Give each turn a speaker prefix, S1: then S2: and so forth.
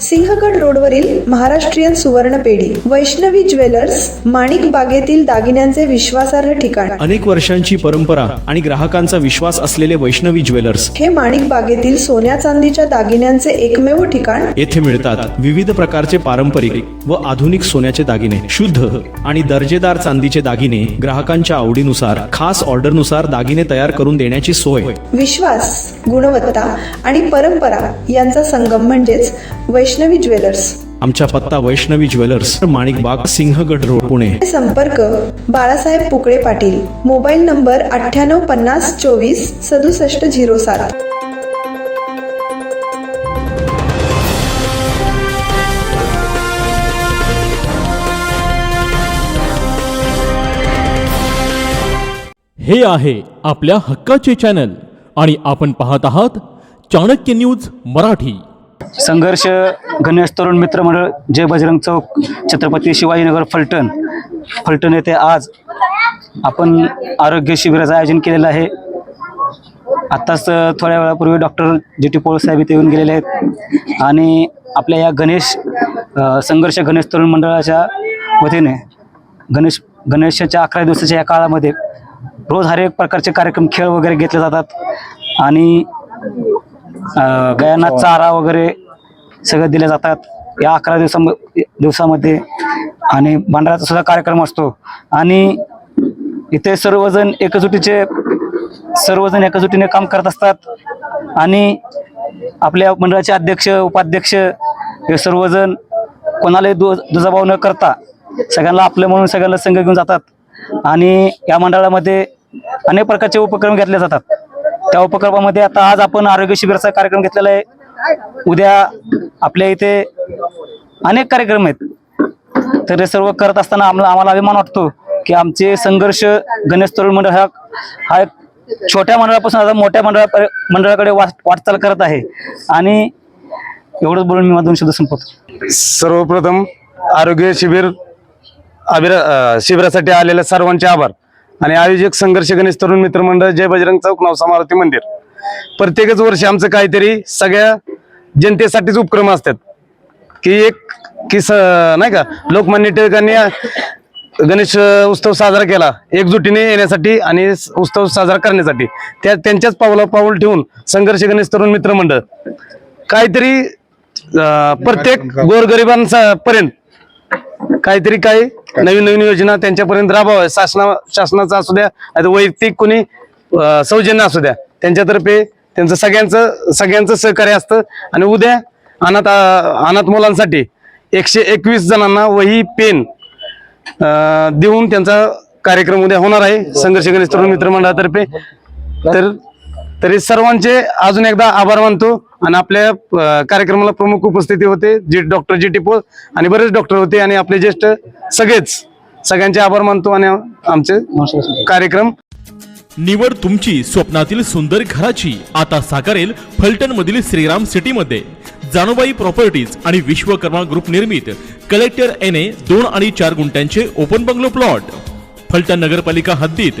S1: सिंहगड रोडवरील महाराष्ट्रीयन सुवर्ण पेढी वैष्णवी ज्वेलर्स माणिक बागेतील दागिन्यांचे विश्वासार्ह ठिकाण.
S2: अनेक वर्षांची परंपरा आणि ग्राहकांचा विश्वास असलेले वैष्णवी ज्वेलर्स
S1: हे माणिक बागेतील सोन्या चांदीच्या दागिन्यांचे एकमेव ठिकाण.
S2: येथे मिळतात विविध प्रकारचे पारंपरिक व आधुनिक सोन्याचे दागिने शुद्ध आणि दर्जेदार चांदीचे दागिने ग्राहकांच्या आवडीनुसार खास ऑर्डरनुसार दागिने तयार करून देण्याची सोय.
S1: विश्वास गुणवत्ता आणि परंपरा यांचा संगम म्हणजेच वैष्णवी ज्वेलर्स.
S2: आमचा पत्ता वैष्णवी ज्वेलर्स माणिक बाग सिंहगड रोड पुणे.
S1: संपर्क बाळासाहेब पुकळे पाटील. मोबाईल नंबर अठ्ठ्याण्णव पन्नास चोवीस सदुसष्ट झिरो सात.
S3: हे आहे आपल्या हक्काचे चॅनल आणि आपण पाहत आहात चाणक्य न्यूज मराठी.
S4: संघर्ष गणेश तरुण मित्र मंडळ जय बजरंग चौक छत्रपती शिवाजीनगर फलटण. फलटण येथे आज आपण आरोग्य शिबिराचं आयोजन केलेलं आहे. आत्ताच थोड्या वेळापूर्वी डॉक्टर जी टी पोळ साहेब इथे येऊन गेलेले आहेत. आणि आपल्या या गणेश संघर्ष गणेश तरुण मंडळाच्या वतीने गणेश गणेशाच्या अकरा दिवसाच्या या काळामध्ये रोज हर एक प्रकारचे कार्यक्रम खेळ वगैरे घेतले जातात. आणि गायांना चारा वगैरे सगळं दिले जातात. या अकरा दिवसा दिवसामध्ये आणि भांडाराचा सुद्धा कार्यक्रम असतो. आणि इथे सर्वजण एकजुटीचे सर्वजण एकजुटीने काम करत असतात. आणि आपल्या मंडळाचे अध्यक्ष उपाध्यक्ष हे सर्वजण कोणालाही दु दुजाभाव न करता सगळ्यांना आपलं म्हणून सगळ्यांना संघ घेऊन जातात. आणि या मंडळामध्ये अनेक प्रकारचे उपक्रम घेतले जातात. त्या उपक्रमामध्ये आता आज आपण आरोग्य शिबिराचा कार्यक्रम घेतलेला आहे. उद्या आपल्या इथे अनेक कार्यक्रम आहेत. तर हे सर्व करत असताना आम्हाला आम्हाला अभिमान वाटतो की आमचे संघर्ष गणेश तरुण मंडळ हा हा एक छोट्या मंडळापासून आता मोठ्या मंडळा मंडळाकडे वाटचाल करत आहे. आणि एवढंच बोलून मी माझं दोन शब्द संपवतो.
S5: सर्वप्रथम आरोग्य शिबिर अभिरा शिबिरासाठी आलेल्या सर्वांचे आभार. आणि आयोजक संघर्ष गणेश तरुण मित्र मंडळ जय बजरंग चौक नवसा मारुती मंदिर. प्रत्येकच वर्षी आमचं काहीतरी सगळ्या जनतेसाठीच उपक्रम असतात. की एक की स नाही का लोकमान्य टिळकांनी गणेश उत्सव साजरा केला एकजुटीने येण्यासाठी आणि उत्सव साजरा करण्यासाठी. त्या त्यांच्याच पावला पाऊल ठेवून संघर्ष गणेश तरुण मित्र मंडळ. काहीतरी प्रत्येक गोरगरिबांचा पर्यंत काहीतरी काही नवीन नवीन योजना त्यांच्यापर्यंत राबवाव्या. शासना शासनाचा असू द्या वैयक्तिक कोणी सौजन्य असू द्या. त्यांच्यातर्फे त्यांचं सगळ्यांचं सगळ्यांचं सहकार्य असतं. आणि उद्या अनाथ अनाथ मुलांसाठी एकशे एकवीस जणांना वही पेन देऊन त्यांचा कार्यक्रम उद्या होणार आहे. संघर्ष गणेश तरुण मित्र मंडळातर्फे. तर तरी सर्वांचे अजून एकदा आभार मानतो. आणि आपल्या कार्यक्रमाला प्रमुख उपस्थिती होते जी डॉक्टर जी टिपो आणि बरेच डॉक्टर होते आणि आपले ज्येष्ठ सगळेच. सगळ्यांचे आभार मानतो आणि आमचे कार्यक्रम.
S3: निवड तुमची स्वप्नातील सुंदर घराची. आता साकारेल फलटण मधील श्रीराम सिटी मध्ये जानुबाई प्रॉपर्टीज आणि विश्वकर्मा ग्रुप निर्मित. कलेक्टर एन ए दोन आणि चार गुंठ्यांचे ओपन बंगलो प्लॉट. फलटण नगरपालिका हद्दीत.